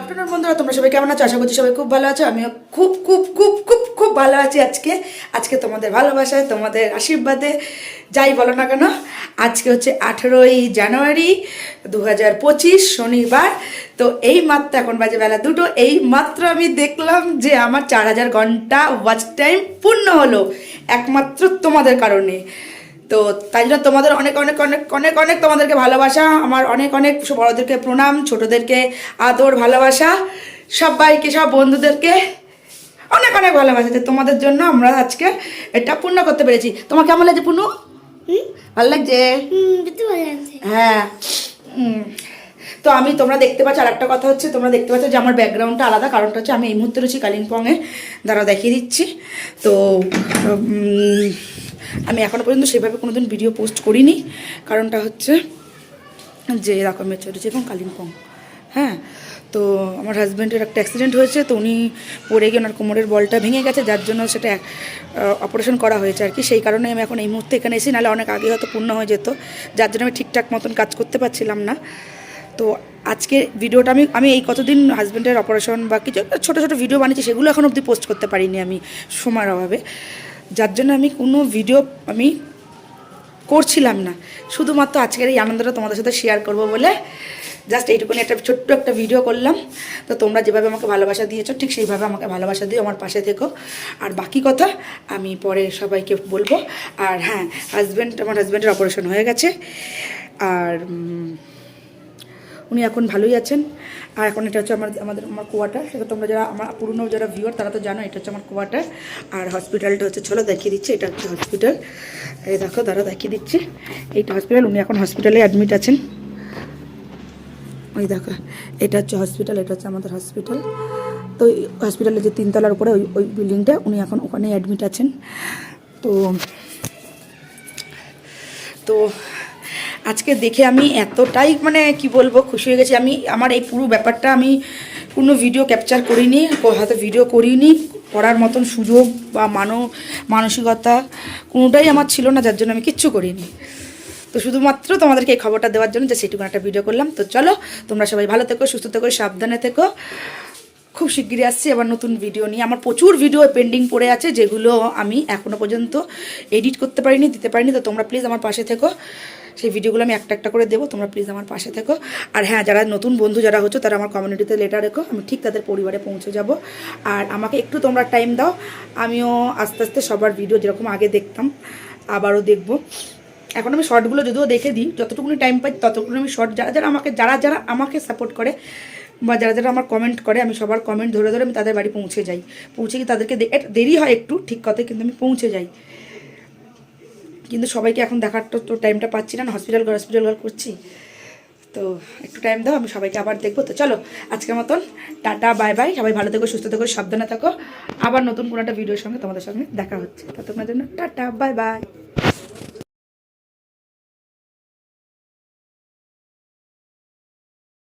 Afternoon বন্ধুরা। তোমরা সবাই কেমন আছো? আশা করছি সবাই খুব ভালো আছো। আমিও খুব খুব খুব খুব খুব ভালো আছি আজকে। আজকে তোমাদের ভালোবাসায়, তোমাদের আশীর্বাদে, যাই বলো না কেন, আজকে হচ্ছে আঠেরোই জানুয়ারি দু শনিবার। তো এই মাত্র এখন বাজে বেলা দুটো। এই মাত্র আমি দেখলাম যে আমার চার হাজার ঘণ্টা ওয়াচ টাইম পূর্ণ হলো। একমাত্র তোমাদের কারণে। তো তাই জন্য তোমাদের অনেক অনেক অনেক অনেক অনেক তোমাদেরকে ভালোবাসা আমার অনেক অনেক বড়োদেরকে প্রণাম ছোটোদেরকে আদর ভালোবাসা সবাইকে সব বন্ধুদেরকে অনেক অনেক ভালোবাসা। তোমাদের জন্য আমরা আজকে এটা পূর্ণ করতে পেরেছি। তোমার কেমন লাগছে পূর্ণ? ভালো লাগছে? হ্যাঁ তো আমি তোমরা দেখতে পাচ্ছ আর একটা কথা হচ্ছে তোমরা দেখতে পাচ্ছ যে আমার ব্যাকগ্রাউন্ডটা আলাদা কারণটা হচ্ছে আমি এই মুহূর্তে রয়েছি কালিম্পংয়ে দ্বারা দেখিয়ে দিচ্ছি। তো আমি এখনও পর্যন্ত সেভাবে কোনোদিন ভিডিও পোস্ট করিনি। কারণটা হচ্ছে যে এরকম মেচে রয়েছে এবং কালিম্পং। হ্যাঁ? তো আমার হাজব্যান্ডের একটা অ্যাক্সিডেন্ট হয়েছে, তো উনি পড়ে গিয়ে ওনার কোমরের বলটা ভেঙে গেছে, যার জন্য সেটা অপারেশন করা হয়েছে আর কি। সেই কারণে আমি এখন এই মুহূর্তে এখানে এসেছি, নাহলে অনেক আগে হয়তো পূর্ণ হয়ে যেত। যার জন্য আমি ঠিকঠাক মতন কাজ করতে পারছিলাম না। তো আজকে ভিডিওটা আমি আমি এই কতদিন হাজব্যান্ডের অপারেশন বা কিছু ছোটো ছোটো ভিডিও বানিয়েছি, সেগুলো এখন অবধি পোস্ট করতে পারিনি আমি সময়ের অভাবে। যার জন্য আমি কোনো ভিডিও আমি করছিলাম না। শুধুমাত্র আজকের এই আনন্দটা তোমাদের সাথে শেয়ার করব বলে জাস্ট এইটুকুনি একটা ছোট্ট একটা ভিডিও করলাম। তো তোমরা যেভাবে আমাকে ভালোবাসা দিয়েছ, ঠিক সেইভাবে আমাকে ভালোবাসা দিও, আমার পাশে থেকো। আর বাকি কথা আমি পরে সবাইকে বলব। আর হ্যাঁ হাজব্যান্ড আমার হাজব্যান্ডের অপারেশন হয়ে গেছে। আর উনি এখন ভালোই আছেন। আর এখন এটা হচ্ছে আমার, আমাদের, আমার কোয়ার্টার সেটা তোমরা যারা আমার পুরনো যারা ভিউয়ার তারা তো জানো, এটা হচ্ছে আমার কোয়ার্টার আর হসপিটালটা হচ্ছে, চলো দেখিয়ে দিচ্ছে, এটা হচ্ছে হসপিটাল এই দেখো, দাঁড়া, দেখিয়ে দিচ্ছে। এইটা হসপিটাল উনি এখন হসপিটালে অ্যাডমিট আছেন। ওই দেখো, এটা হচ্ছে হসপিটাল এটা হচ্ছে আমাদের হসপিটাল তো এই হসপিটালের যে তিনতলার উপরে ওই ওই বিল্ডিংটা উনি এখন ওখানে অ্যাডমিট আছেন। তো তো আজকে দেখে আমি এতটাই মানে কি বলব, খুশি হয়ে গেছি। আমি, আমার এই পুরো ব্যাপারটা আমি কোনো ভিডিও ক্যাপচার করিনি হয়তো ভিডিও করিনি। করার মতন সুযোগ বা মানব মানসিকতা কোনোটাই আমার ছিল না, যার জন্য আমি কিচ্ছু করিনি। তো শুধুমাত্র তোমাদেরকে এই খবরটা দেওয়ার জন্য যে সেটুকু একটা ভিডিও করলাম। তো চলো, তোমরা সবাই ভালো থেকো, সুস্থ থেকো, সাবধানে থেকো। খুব শিগগিরই আসছি আবার নতুন ভিডিও নিয়ে। আমার প্রচুর ভিডিও পেন্ডিং পড়ে আছে, যেগুলো আমি এখনও পর্যন্ত এডিট করতে পারিনি, দিতে পারিনি। তো তোমরা প্লিজ আমার পাশে থেকো। সেই ভিডিওগুলো আমি একটা একটা করে দেবো, তোমরা প্লিজ আমার পাশে থেকো। আর হ্যাঁ যারা নতুন বন্ধু যারা হচ্ছে, তারা আমার কমিউনিটিতে লেটার রেখো, আমি ঠিক তাদের পরিবারে পৌঁছে যাব। আর আমাকে একটু তোমরা টাইম দাও, আমিও আস্তে আস্তে সবার ভিডিও যেরকম আগে দেখতাম, আবারও দেখব। এখন আমি শর্টগুলো যদিও দেখে দিই, যতটুকুনি টাইম পাই ততটুকুনি আমি শর্ট যারা যারা আমাকে, যারা যারা আমাকে সাপোর্ট করে বা যারা যারা আমার কমেন্ট করে, আমি সবার কমেন্ট ধরে ধরে আমি তাদের বাড়ি পৌঁছে যাই। পৌঁছে গিয়ে তাদেরকে দেরি হয় একটু, ঠিক কথাই, কিন্তু আমি পৌঁছে যাই। কিন্তু সবাইকে এখন দেখার তো তো টাইমটা পাচ্ছি না হসপিটাল ঘর হসপিটাল করছি। তো একটু টাইম দাও, আমি সবাইকে আবার দেখব। তো চলো, আজকের মতন টাটা বাই বাই সবাই ভালো থেকো, সুস্থ থেকো, সাবধানে থাকো। আবার নতুন কোনো একটা ভিডিওর সঙ্গে তোমাদের সঙ্গে দেখা হচ্ছে। ততক্ষণের জন্য টাটা বাই বাই